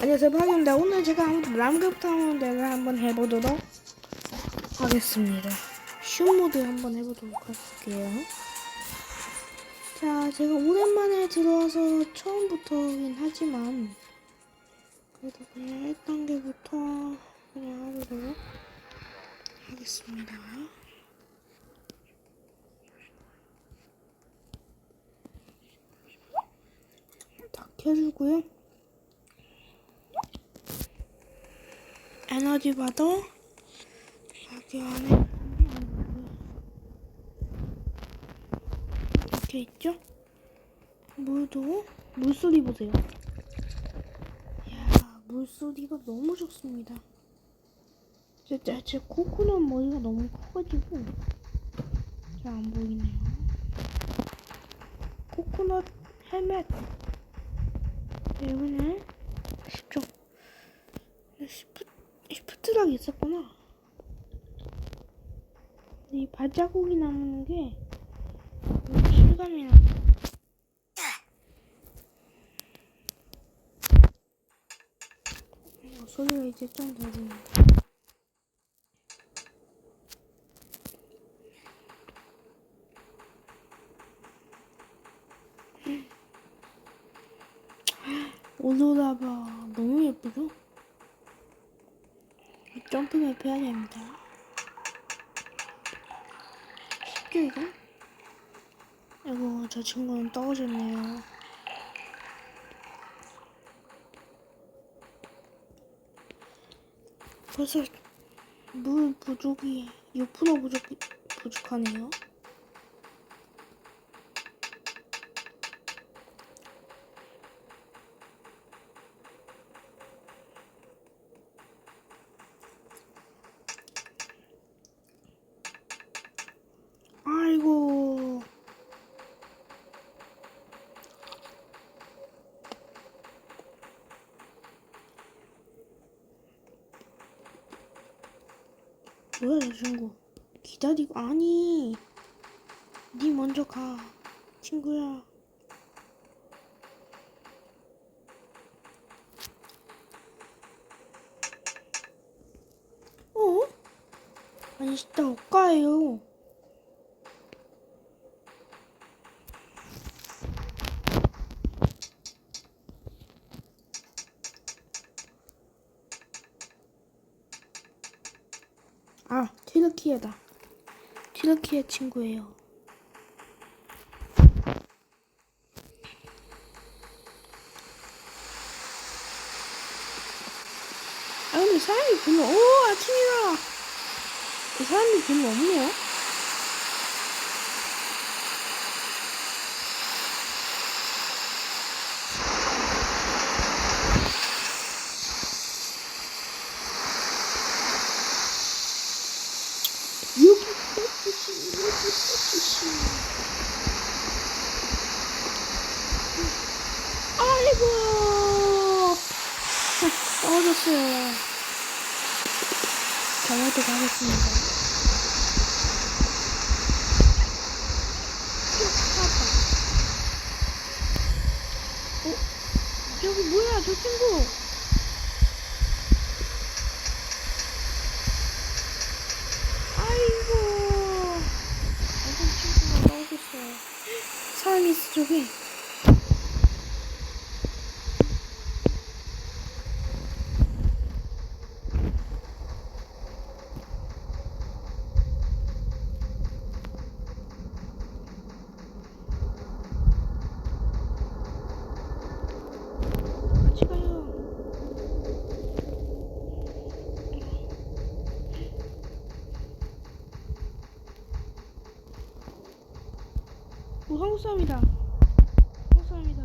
안녕하세요. 파기입니다. 오늘 제가 람그부터 대를 한번 해보도록 하겠습니다. 슛모드 한번 해보도록 할게요. 자 제가 오랜만에 들어와서 처음부터긴 하지만 그래도 그냥 1단계부터 그냥 하도록 하겠습니다. 다 켜주고요 에너지 바도 여기 안에 이렇게 있죠? 물도 물소리 보세요. 이야 물소리가 너무 좋습니다. 진짜 제 코코넛 머리가 너무 커가지고 잘 안 보이네요. 코코넛 헬멧 때문에 쉽죠? 시프트락이 있었구나. 이 발자국이 남는 게 실감이 나. 어, 소리가 이제 좀 들리네. 오로라봐 너무 예쁘죠? 점프 맵 해야 됩니다. 쉽죠 이거? 아이고 저 친구는 떨어졌네요. 벌써 물 부족이 6% 부족 부족하네요. 아이고. 뭐야 저 친구? 기다리고 아니. 니 먼저 가 친구야. 어? 아니 진짜 엇가예요 아, 튀르키예다. 튀르키예 친구예요. 아, 근데 사람이 별로, 오, 아침이다! 사람이 별로 없네요. 여기 뽀뽀시, 여기 뽀뽀시. 아이고! 떨어졌어요. 저한테 가겠습니다. 쭉 가봐. 어? 저기 뭐야, 저 친구? 아이고. 어떤 친구가 떨어졌어요. 사람이 있어, 저기. 같이 가요. 오, 한국 사람이다. 한국 사람이다.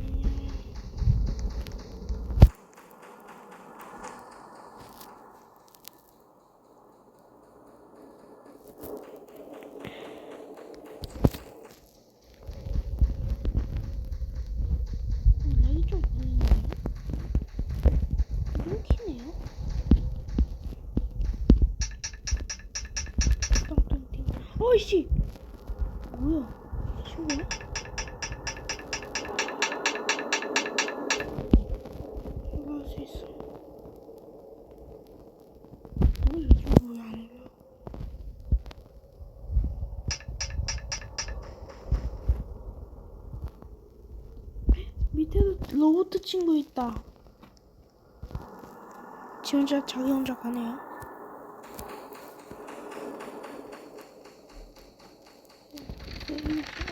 음. 오, 렉이 좀 보이네요. 끊기네요. 똥똥띵. 어이씨! 뭐야? 친구야? 밑에도 로봇 친구 있다. 지 혼자 자기 혼자 가네요.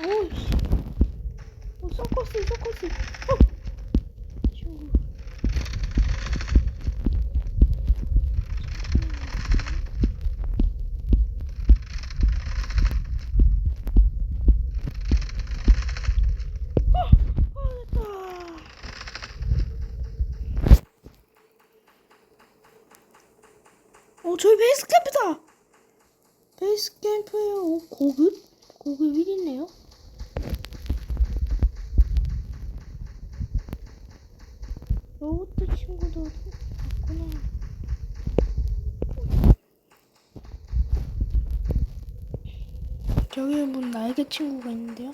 오이씨. 어, 서커스, 서커스. 어! 친구. 어, 어, 됐다. 어, 저희 베이스 캠프다. 베이스 캠프에요. 어, 고급? 고급 1이네요. 로봇 친구도 봤구나. 저기 문 날개 친구가 있는데요.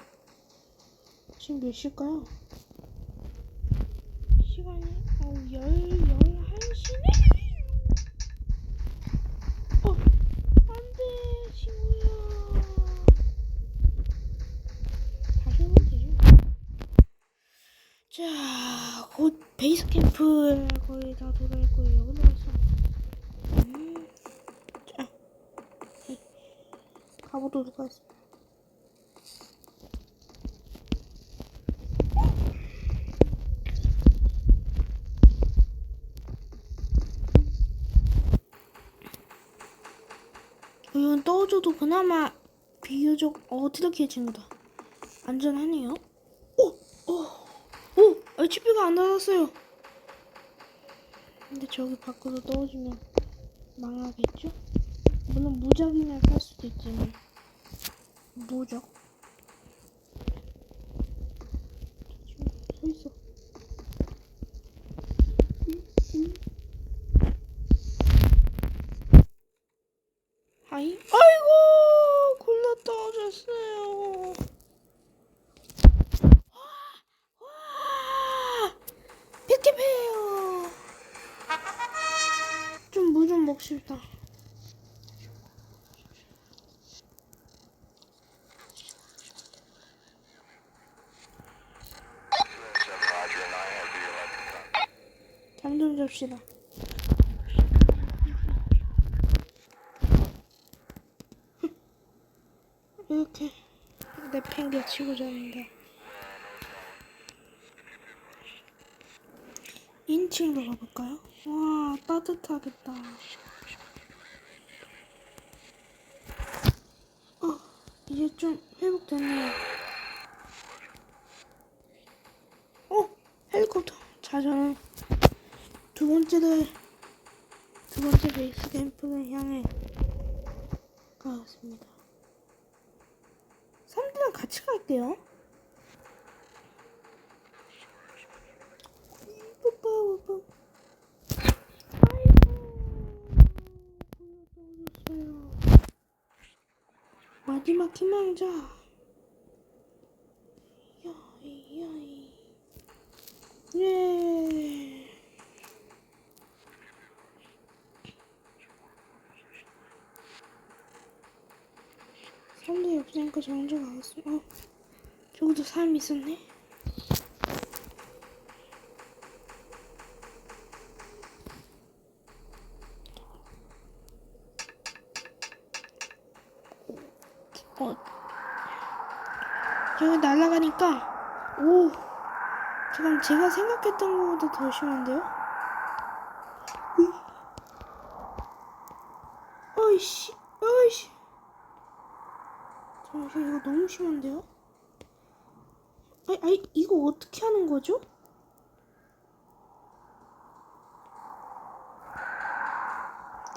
지금 몇 시일까요? 시간이 어, 열, 열한 시네? 어, 안 돼, 친구야. 다시 오면 되죠. 자, 곧 베이스 캠프 거의 다 돌아있고, 여기로 갔어. 음, 자, 가보도록 하겠습니다. 이건 떠줘도 그나마 비교적 어드럽게 친구다. 안전하네요. 오! 오! 오! HP가 안 닿았어요. 근데 저기 밖으로 떨어지면 망하겠죠? 물론 무적이면 살 수도 있지만 무적 저 친구 서 있어. 응? 응? 하이? 아이고 굴러 떨어졌어요. 와, 와, 백개패예요. 좀 물 좀 먹읍시다. 잡시다. 이렇게 내팽개 치고 자는데 인칭으로 가볼까요? 와 따뜻하겠다 어 이제 좀 회복됐네요 어 헬리콥터 자 저는 두 번째를 두 번째 베이스 캠프를 향해 가겠습니다 사람들이랑 같이 갈게요. 마지막 희망자. 야이 야이. 예. 사람들이 없으니까 저 혼자 가겠 어. 어, 저기도 사람이 있었네. 어, 여기 날아가니까, 오, 잠깐 제가 생각했던 것보다 더 심한데요? 으이. 어이씨, 어이씨. 잠시만 이거 너무 심한데요? 아니, 아니 이거 어떻게 하는 거죠?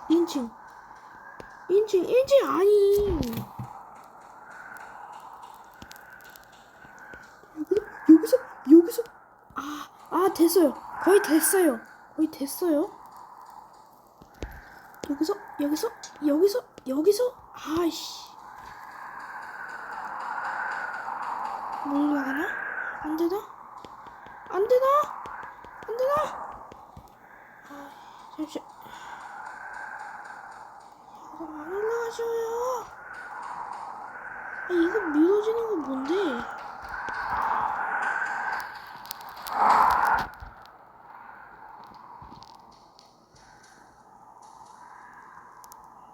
인칭 인칭 인칭 아니. 여기서 여기서 아, 아 됐어요. 거의 됐어요. 거의 됐어요. 여기서 여기서 여기서 여기서 아이씨 뭔지 알아? 안 되나? 안 되나? 안 되나? 아, 잠시. 이거 안 올라가셔요. 아, 이거 밀어지는 거 뭔데?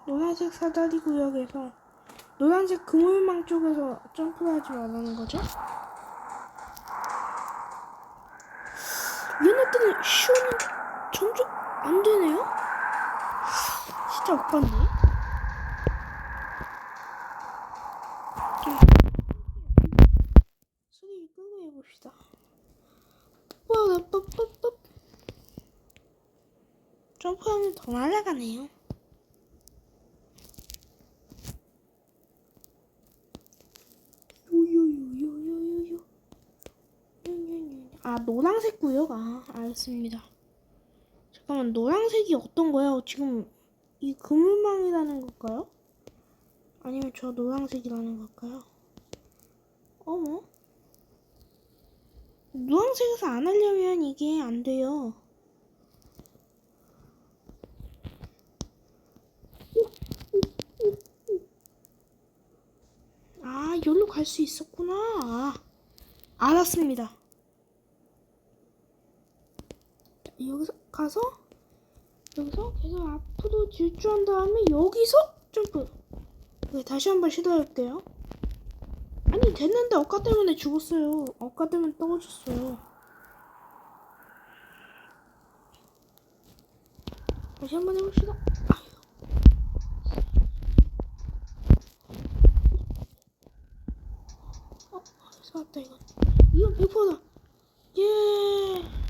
노란색 사다리 구역에서 노란색 그물망 쪽에서 점프를 하지 말라는 거죠? 얘네 때는 쉬우는 점점 안 되네요? 진짜. 좀 소리 끄고 해봅시다. 뽀뽀뽀뽀뽀 점프하면 더 날아가네요. 아 구역 아 알겠습니다. 잠깐만 노란색이 어떤 거예요? 지금 이 그물망이라는 걸까요? 아니면 저 노란색이라는 걸까요? 어머 노란색에서 안 하려면 이게 안 돼요. 아, 여기로 갈 수 있었구나. 아, 알았습니다. 자, 여기서 가서 여기서 계속 앞으로 질주한 다음에 여기서 점프. 네, 다시 한번 시도해볼게요. 아니 됐는데 엇가 때문에 죽었어요. 엇가 때문에 떨어졌어요. 다시 한번 해봅시다. 아휴. 어, 살았다 이건. 이건 100%다. 예.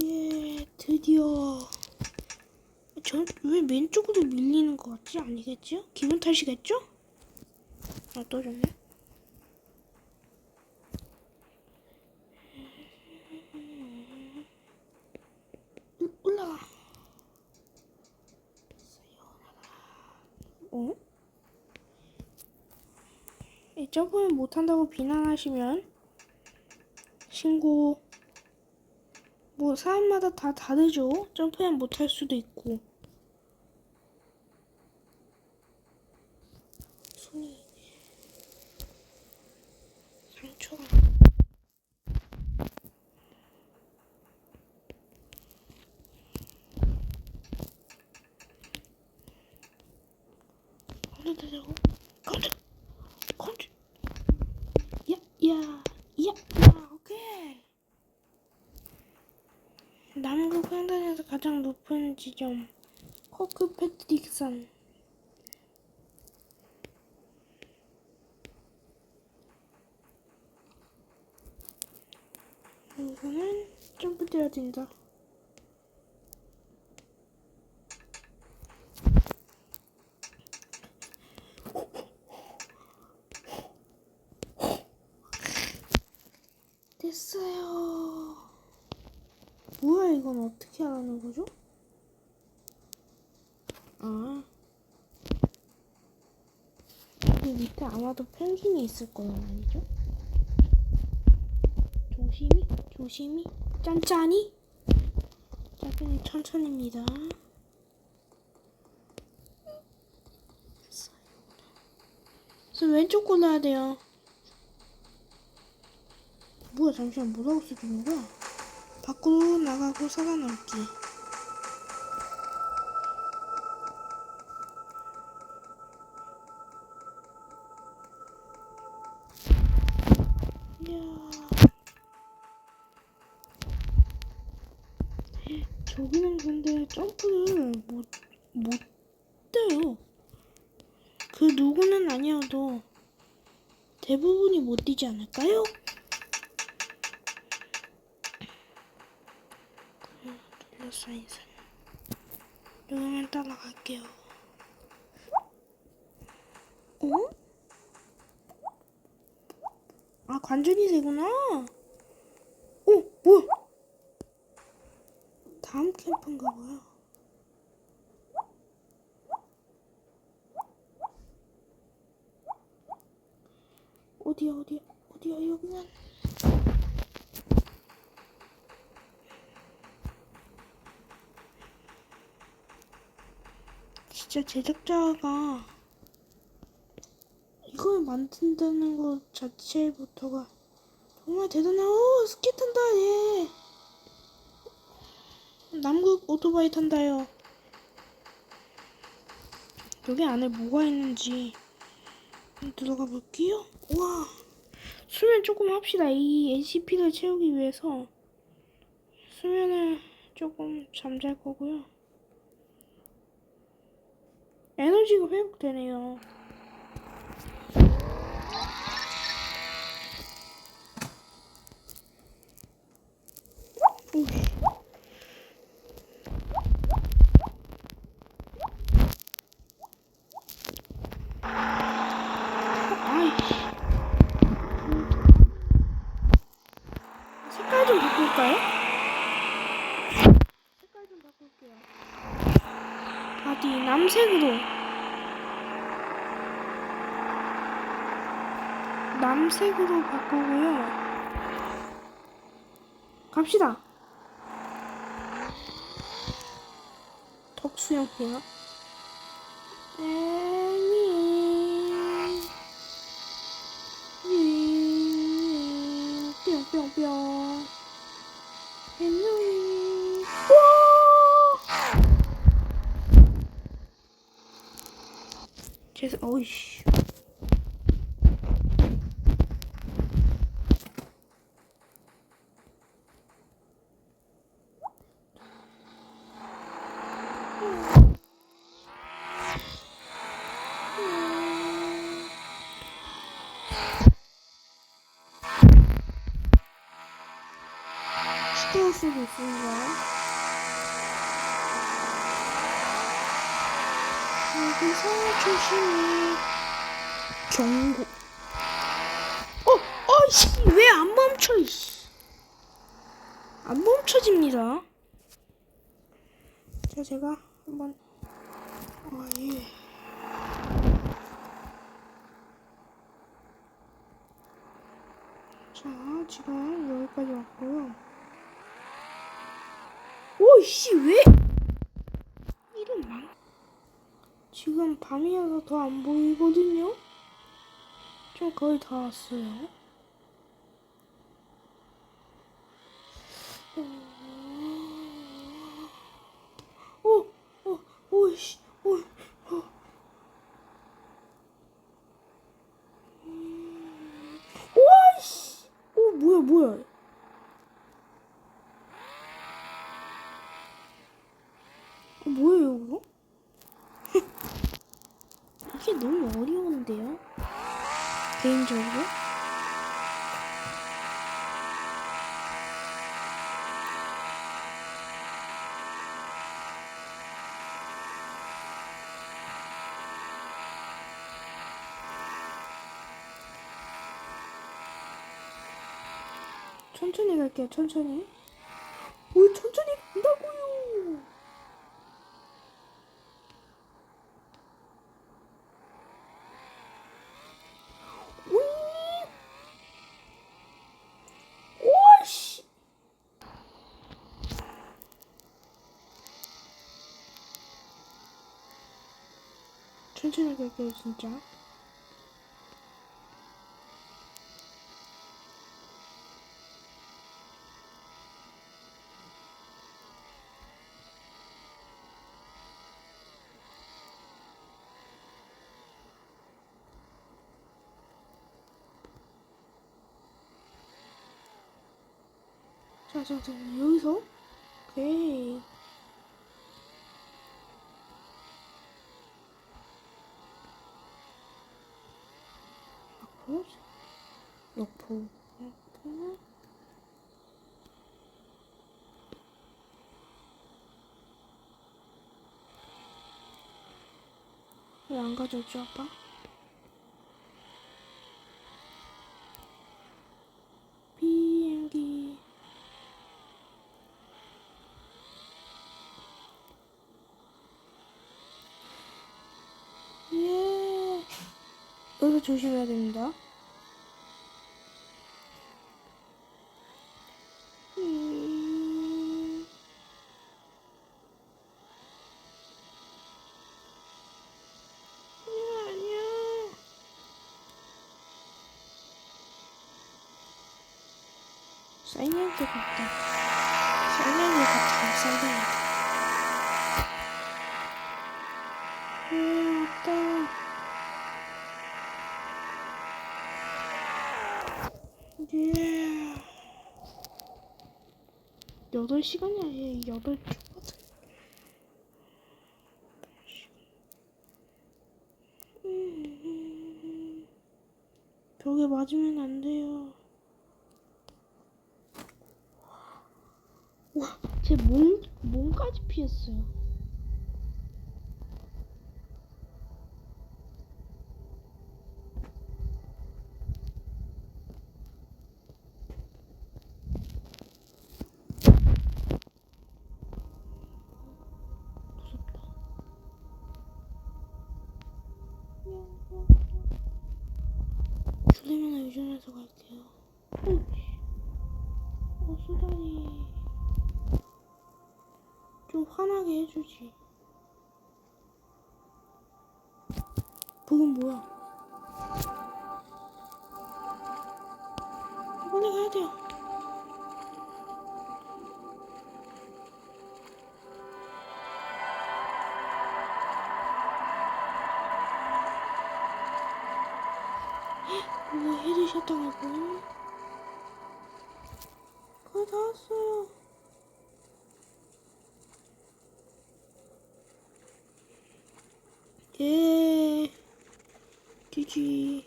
예, 드디어. 저왜 왼쪽으로 밀리는 것 같지? 아니겠죠? 기분 탓이겠죠? 아, 떨어졌네. 우- 올라가. 어? 이 점프를 못한다고 비난하시면 신고 뭐 사람마다 다 다르죠? 점프를 못할 수도 있고. 손이 상처가 되자고? 건드 건드 야야 야, 야, 오케이. 남극 횡단에서 가장 높은 지점 코크 패트릭산 이거는 점프 뛰어야 된다. 됐어요. 뭐야 이건 어떻게 하는 거죠? 아. 그 밑에 아마도 펭귄이 있을 거란 말이죠. 조심히, 조심히, 짠짠이. 짠짠이 천천히입니다. 그래서 왼쪽 골라야 돼요. 뭐야 잠시만 뭐라고 써주는 거야? 밖으로 나가고 살아남기. 이야. 저기는 근데 점프를 못, 못 뛰어요. 그 누구는 아니어도 대부분이 못 뛰지 않을까요? 둘러싸인산 여기만 따라갈게요. 어? 아 관전이 되구나? 어 뭐야? 다음 캠프인가 봐요. 어디야 어디야? 어디야 여기는 진짜 제작자가 이걸 만든다는 것 자체부터가 정말 대단해. 오, 스키 탄다, 얘. 남극 오토바이 탄다요. 여기 안에 뭐가 있는지 들어가 볼게요. 와, 수면 조금 합시다. 이 NCP를 채우기 위해서 수면을 조금 잠잘 거고요. 에너지가 회복되네요. 색깔 좀 바꿀게요. 바디 남색으로. 남색으로 바꾸고요. 갑시다. 덕수형 피나? 에미. 음, 뿅뿅뿅. 앤누이. 와! 죄송, 어이씨. 수도 있습니다. 여기서 조심히 경고. 어, 어 이씨, 왜 안 멈춰, 이씨. 안 멈춰집니다. 자, 제가 한번, 아, 예. 자, 지금 여기까지 왔고요. 오이씨 왜? 이런 망. 지금 밤이라서 더 안 보이거든요. 좀 거의 다 왔어요. 오, 오, 오이씨, 오, 오. 오이씨, 오 뭐야 뭐야? 어, 뭐예요, 이거? 이게 너무 어려운데요? 개인적으로? 천천히 갈게요, 천천히. 오, 천천히 간다고요! 오씨. 천천히 갈게요 진짜. 자, 자, 자, 여기서 오케이. 앞으로 옆으로 옆으로 왜안 가져오지 아빠? 비행기 예. 여기서 조심해야 됩니다. 사이렌트 같다. 썰매를 같이 썰매야. 예, 왔다. 예. 여덟 시간이 아니라 여덟 주거든. 음, 벽에 맞으면 안 돼요. 와, 제 몸, 몸 까지 피했어요. 당하고 거의 다 왔어요. 예. GG.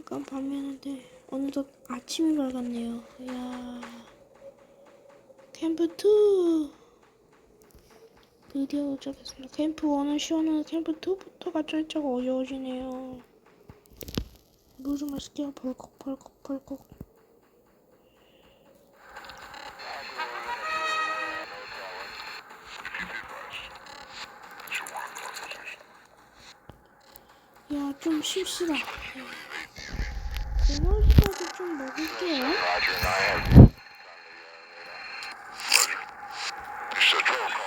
아까 밤이었는데 어느덧 아침이 밝았네요. 이야. 캠프 2. 드디어 도착했습니다. 캠프 1은 시원한데 캠프 2부터가 쩔쩔 어려워지네요. 물좀 마실게요. 벌컥 벌컥 벌컥. 야, 좀 쉽시다. 에너지라도 좀 먹을게요. Roger, Naya. Central 야.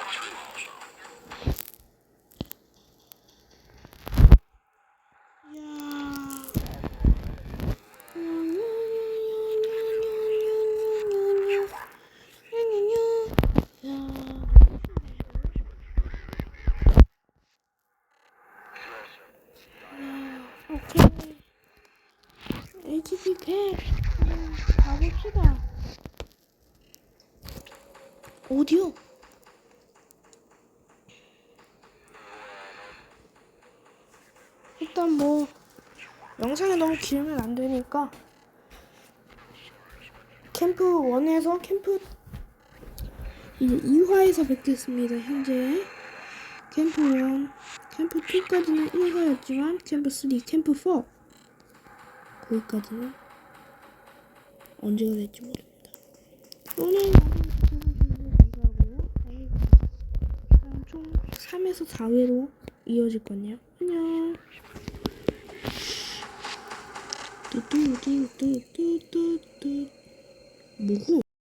야. 야, 오케이. HP 100. 음, 가봅시다. 오디오. 일단 뭐 영상이 너무 길면 안 되니까 캠프 1에서 캠프 이제 2화에서 뵙겠습니다. 현재 캠프 1, 캠프 2까지는 1화였지만 캠프 3, 캠프 4 거기까지는 언제가 될지 모릅니다. 오늘 영상 시청해주셔서 감사하고요. 다음 총 3에서 4회로 이어질 거네요. 안녕. 뚜뚜뚜뚜뚜뚜뚜 뭐고?